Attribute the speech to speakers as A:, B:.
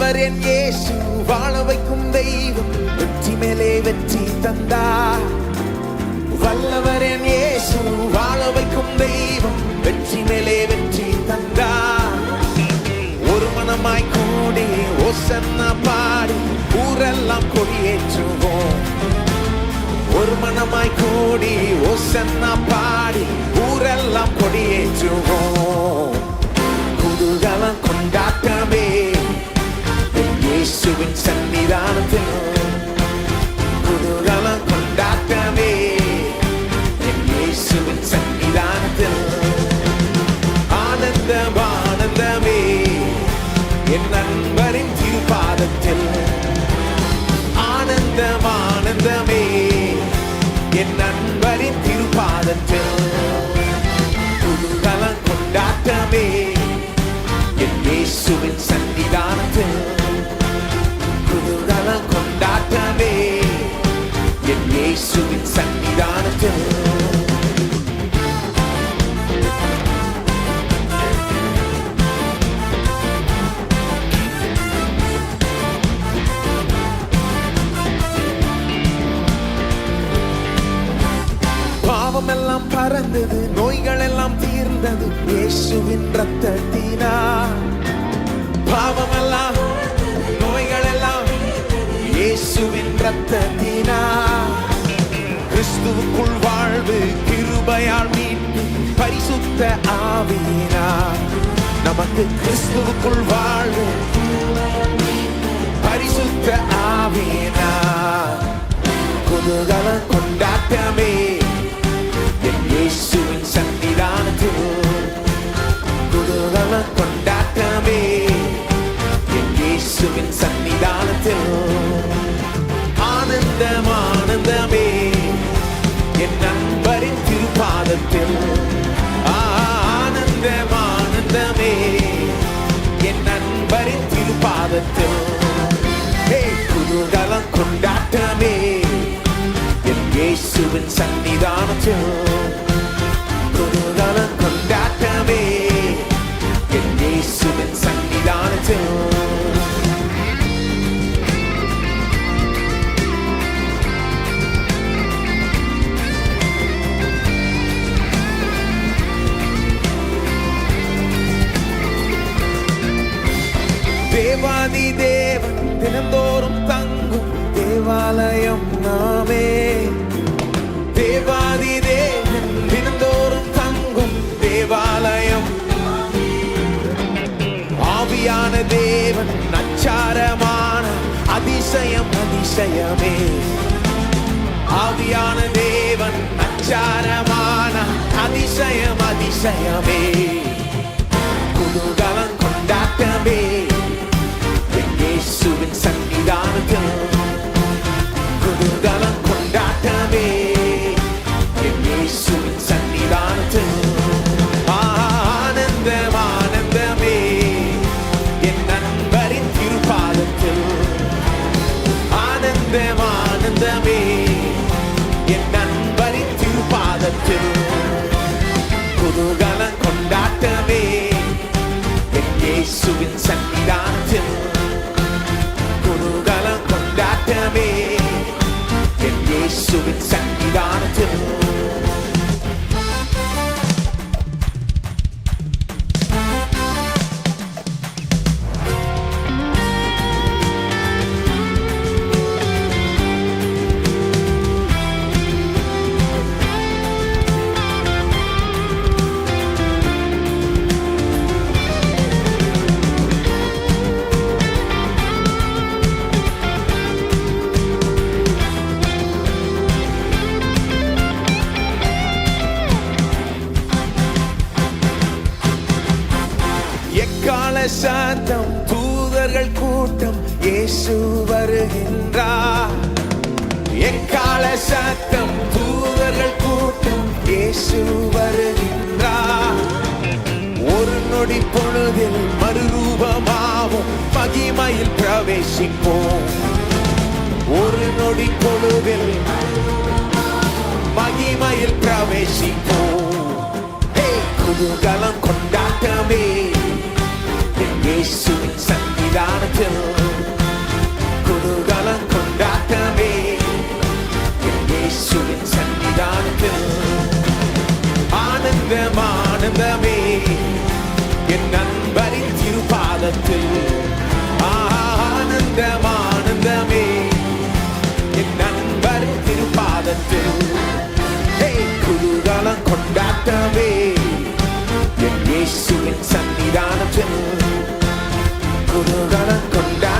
A: வல்லவர் என் இயேசு வாழ வைக்கும் தெய்வம் வெற்றி மேலே வெற்றி தந்தார் வல்லவர் என் இயேசு வாழ வைக்கும் தெய்வம் வெற்றி மேலே வெற்றி தந்தார் ஒரு மனமாய் கூடி ஓசன்னா பாடி ஊரெல்லாம் கொடியேற்றுவோம். ஒரு மனமாய் கூடி ஓசன்னா பாடி இயேசுவின் சன்னிதானத்தில் குதூகலம் கொண்டாட்டமே என் இயேசுவின் சன்னிதானத்தில் ஆனந்தம் ஆனந்தமே. என் நண்பரின் திருப்பாதத்தில். ஆனந்தம் ஆனந்தமே. என் நண்பரின் திருப்பாதத்தில். குதூகலம் கொண்டாட்டமே. எல்லாம் பறந்தது நோய்கள் எல்லாம் தீர்ந்தது. இயேசுவின் ரத்தத்தினா பாவம் எல்லாம் நோய்கள் எல்லாம் இயேசுவின் ரத்தத்தினா கிறிஸ்துவுக்குள் வாழ்வு கிருபையால் மீட்பு பரிசுத்த ஆவினா நமக்கு கிறிஸ்துவுக்குள் வாழ்வு பரிசுத்த ஆவினா குதூகலம் கொண்டா சன்னிதானத்தில் கொண்டாட்டமே என் இயேசுவின் சன்னிதானத்தில் தேவாதி தேவன் தினந்தோறும் தங்கும் தேவாலயம் நாமே. ஆவியான தேவன் நச்சாரமான அதிசயம் அதிசயமே ஆவியான தேவன் நச்சாரமான அதிசயம் அதிசயமே குதூகலம் எக்கால சாந்தம் தூதர்கள் கூட்டம் இயேசு வருகின்றார். எக்கால சத்தம் தூதர்கள் கூட்டம் இயேசு வருகின்றார். ஒரு நொடி பொழுதில் மறுரூபமாவும் மகிமையில் பிரவேசிப்போம். ஒரு நொடி பொழுதில் மகிமையில் பிரவேசிப்போம். குதூகலம் கொண்டாட்டமே. என் இயேசுவின் சந்தி சன்னிதானத்தில் குதூகலம் கொண்டாட்டமே. என் இயேசுவின் சன்னிதானத்தில் ஆனந்தம் ஆனந்தமே என் நண்பரின் திருப்பாதத்தில் ஆனந்தம் ஆனந்தமே என் நண்பரின் திருப்பாதத்தில் ஹே, குதூகலம் கொண்டாட்டமே